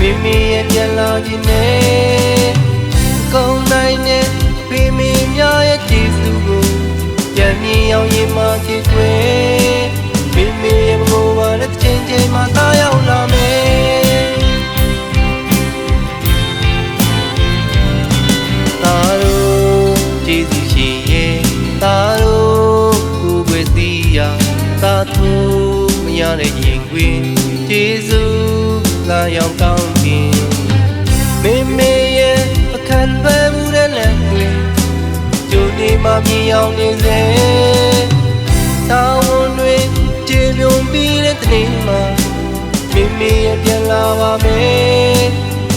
မိမိရဲ့ပြန်လာခြင်းနဲ့ကောင်းနိုင်တဲ့မိမိများရဲ့ကျေးဇူးကိုပြန်မြင်အောင်ရင်မှချစ်ွယ်မိမိရဲ့ဘဝပါတဲ့ချင်းချင်းမှသာရောက်လာမယ်သာတို့ကျေးဇူးရှင်ရဲ့သာတို့ကိုယ်ွယ်စီရာသာသူမရတဲ့ရင်ခွင်ကျေးဇူး လာရောက်ကောင်းခြင်းမေမေရဲ့အခန့်ပဲမှုတဲ့လက်ခွင်ကျိုးနေမှမြင်အောင်နေစေသာဝန်တွေကျေပြုံပြီးတဲ့တနေ့မှာမေမေရဲ့ပြန်လာပါမယ်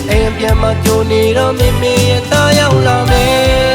အိမ်ပြန်မကြိုနေတော့မေမေရဲ့သားရောက်လာမယ်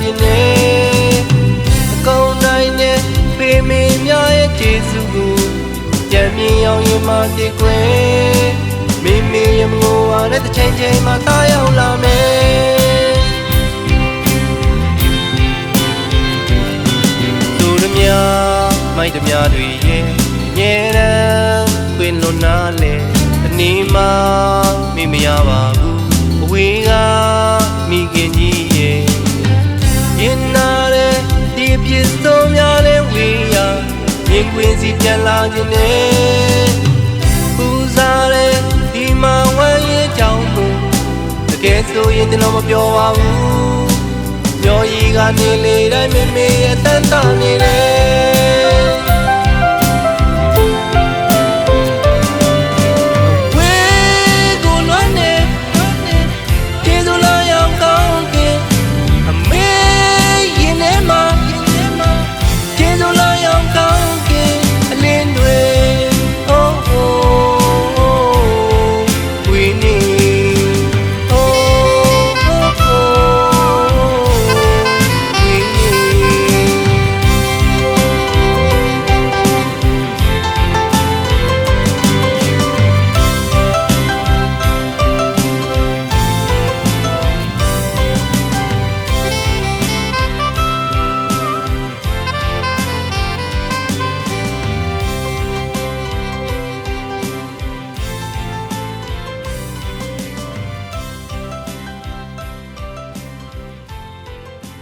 ခြင်းနဲ့အကုန်နိုင်တဲ့ပေမေများရဲ့ကျေးဇူးကိုကြံမြင်အောင်ရင်မတည်ခွဲမိမိရဲ့မငိုပါတဲ့တစ်ချိန်ချိန်မှာတာရောက်လာမယ်သူတို့များမိုက်တများတွေရဲ့ညဲရန်ခွင်လွန်နာလေတနည်းမှမိမရပါဘူး ပြန်လာခြင်းနဲ့ပူစားတဲ့ဒီမှာဝမ်းရဲ့ကြောင်းကိုတကယ်ဆိုရင်ကျွန်တော်မပြောပါဘူးမျောရီကနေလေတိုင်းမေမေရဲ့တန်တာနေတယ်